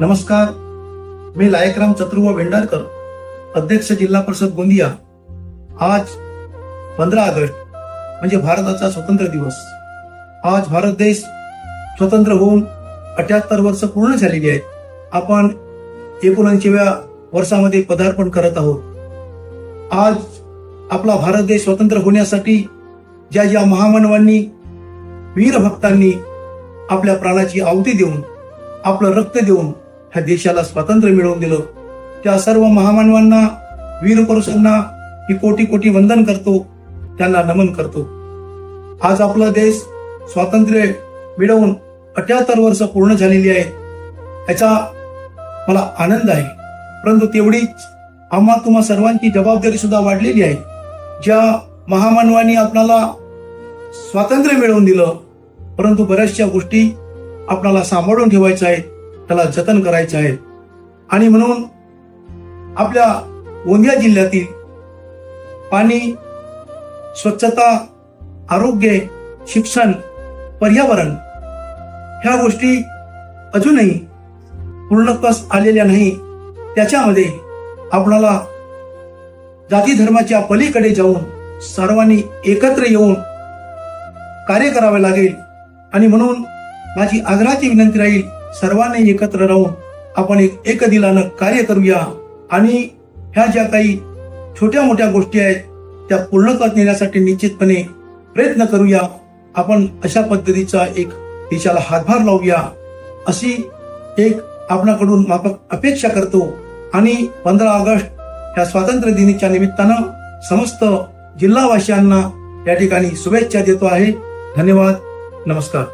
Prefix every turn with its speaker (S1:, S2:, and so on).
S1: नमस्कार. मी लायकराम चतुर्व भेंडारकर अध्यक्ष जिल्हा परिषद गोंदिया. आज पंधरा ऑगस्ट म्हणजे भारताचा स्वतंत्र दिवस. आज भारत देश स्वतंत्र होऊन अठ्याहत्तर वर्ष पूर्ण झालेली आहेत. आपण एकोणऐंशीव्या वर्षामध्ये पदार्पण करत आहोत. आज आपला भारत देश स्वतंत्र होण्यासाठी ज्या ज्या महामानवांनी वीरभक्तांनी आपल्या प्राणाची आहुती देऊन आपलं रक्त देऊन ह्या देशाला स्वातंत्र्य मिळवून दिलं. त्या सर्व महामानवांना वीर पुरुषांना मी कोटी कोटी वंदन करतो त्यांना नमन करतो. आज आपला देश स्वातंत्र्य मिळवून अठ्याहत्तर वर्ष पूर्ण झालेली आहे. याचा मला आनंद आहे. परंतु तेवढीच आम्हा तुम्हा सर्वांची जबाबदारी सुद्धा वाढलेली आहे. ज्या महामानवांनी आपणाला स्वातंत्र्य मिळवून दिलं परंतु बऱ्याचशा गोष्टी आपणाला सांभाळून ठेवायच्या आहेत. त्याला जतन करायचं आहे आणि म्हणून आपल्या गोंदिया जिल्ह्यातील पाणी स्वच्छता आरोग्य शिक्षण पर्यावरण ह्या गोष्टी अजूनही पूर्णत्वास आलेल्या नाही. त्याच्यामध्ये आपणाला जाती धर्माच्या पलीकडे जाऊन सर्वांनी एकत्र येऊन कार्य करावे लागेल. आणि म्हणून माझी आग्रहाची विनंती राहील सर्वांनी एकत्र राहून आपण एक दिलानं कार्य करूया. आणि ह्या ज्या काही छोट्या मोठ्या गोष्टी आहेत त्या पूर्णत्वात नेण्यासाठी निश्चितपणे प्रयत्न करूया. आपण अशा पद्धतीचा एक देशाला हातभार लावूया. अशी एक आपणाकडून माफक अपेक्षा करतो. आणि पंधरा ऑगस्ट ह्या स्वातंत्र्य दिनीच्या निमित्तानं समस्त जिल्हावासियांना या ठिकाणी शुभेच्छा देतो आहे. धन्यवाद. नमस्कार.